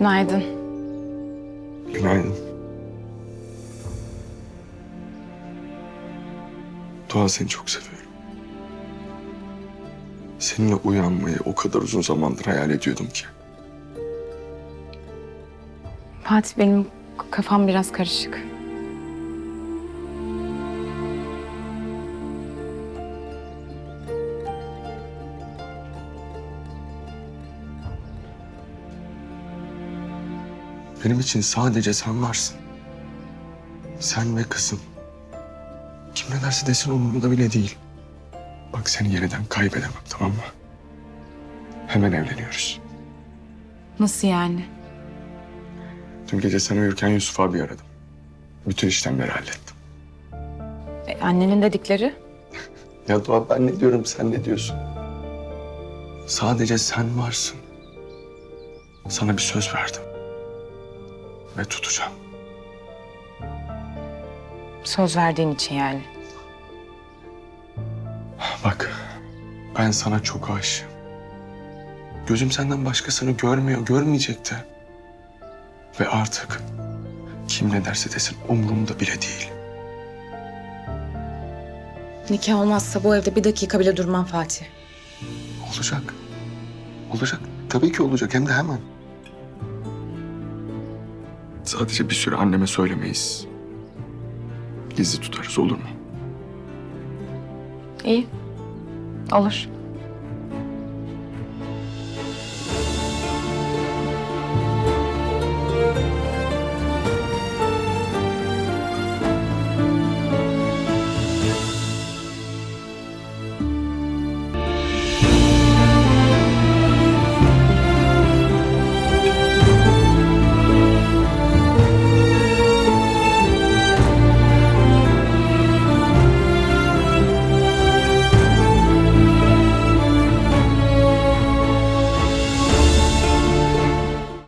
Günaydın. Günaydın. Doğa seni çok seviyorum. Seninle uyanmayı o kadar uzun zamandır hayal ediyordum ki. Fatih benim kafam biraz karışık. Benim için sadece sen varsın. Sen ve kızım. Kim ne derse desin umurumda bile değil. Bak seni yeniden kaybedemem tamam mı? Hemen evleniyoruz. Nasıl yani? Dün gece sen uyurken Yusuf abi aradım. Bütün işlemleri hallettim. E, annenin dedikleri? Ya Doğa ben ne diyorum sen ne diyorsun? Sadece sen varsın. Sana bir söz verdim. Ve tutacağım. Söz verdiğin için yani. Bak ben sana çok aşığım. Gözüm senden başkasını görmüyor, görmeyecek de. Ve artık kim ne derse desin umurumda bile değil. Nikah olmazsa bu evde bir dakika bile durmam Fatih. Olacak. Olacak. Tabii ki olacak hem de hemen. Sadece bir süre anneme söylemeyiz. Gizli tutarız olur mu? İyi. Olur.